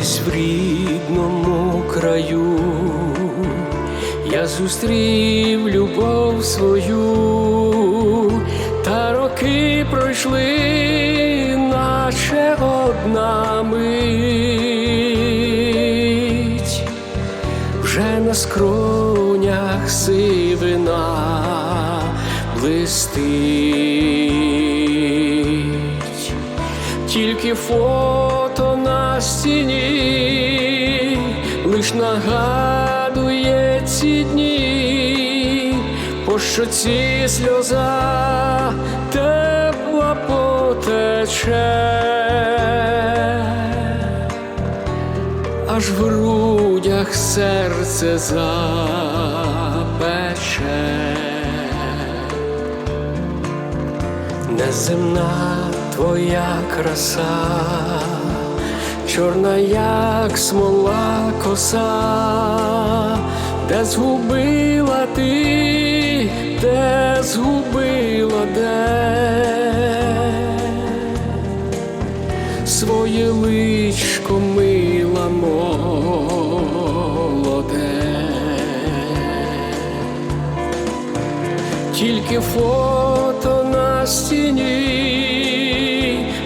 Десь в рідному краю. Я зустрів любов свою, та роки пройшли, наче одна мить, вже на скронях сивина блистить, тільки фото на лиш нагадує ці дні, по щоці сльоза тепла потече, аж в грудях серце запече. Неземна твоя краса, чорна, як смола коса, де згубила ти, де згубила де своє личко мила молоде. Тільки фото на стіні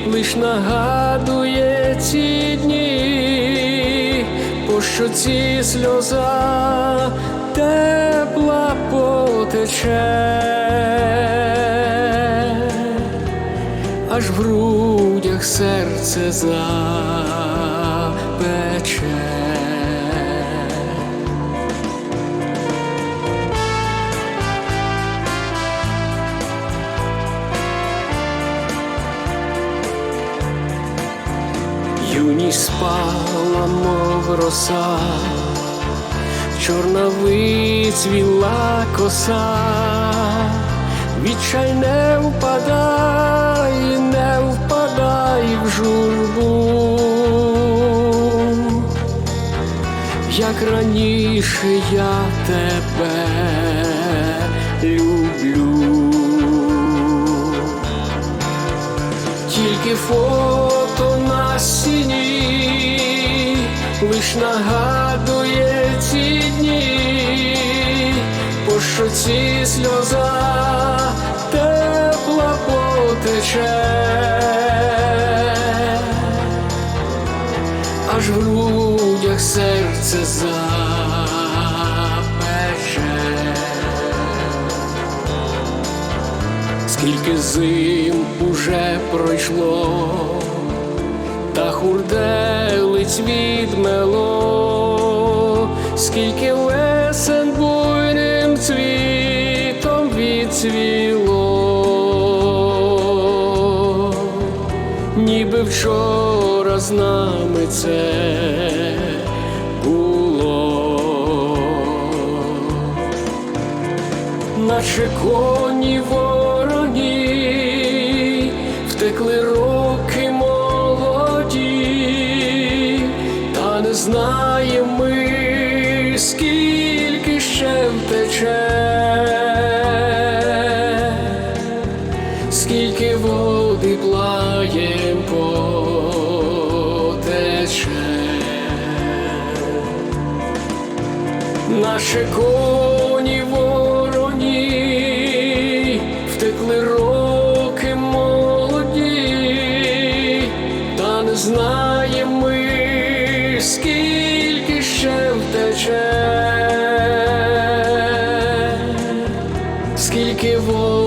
лиш нагадує ці дні, пощо ці сльоза тепла потече, аж в грудях серце запече. Спала, мов роса, чорна вицвіла коса, відчай не впадай, не впадай в журбу, як раніше я тебе люблю. Тільки фото на лиш нагадує ці дні, по щоці сльоза тепла потече, аж в грудях серце запече. Скільки зим уже пройшло, та хурделиць відмело, скільки весен буйним цвітом відцвіло, ніби вчора з нами це було. Наче коні вороні, втекли знаємо ми, скільки ще втече, скільки води плаєм потече. Наші коні вороні, втекли роки молоді, та не знаємо тільки воля.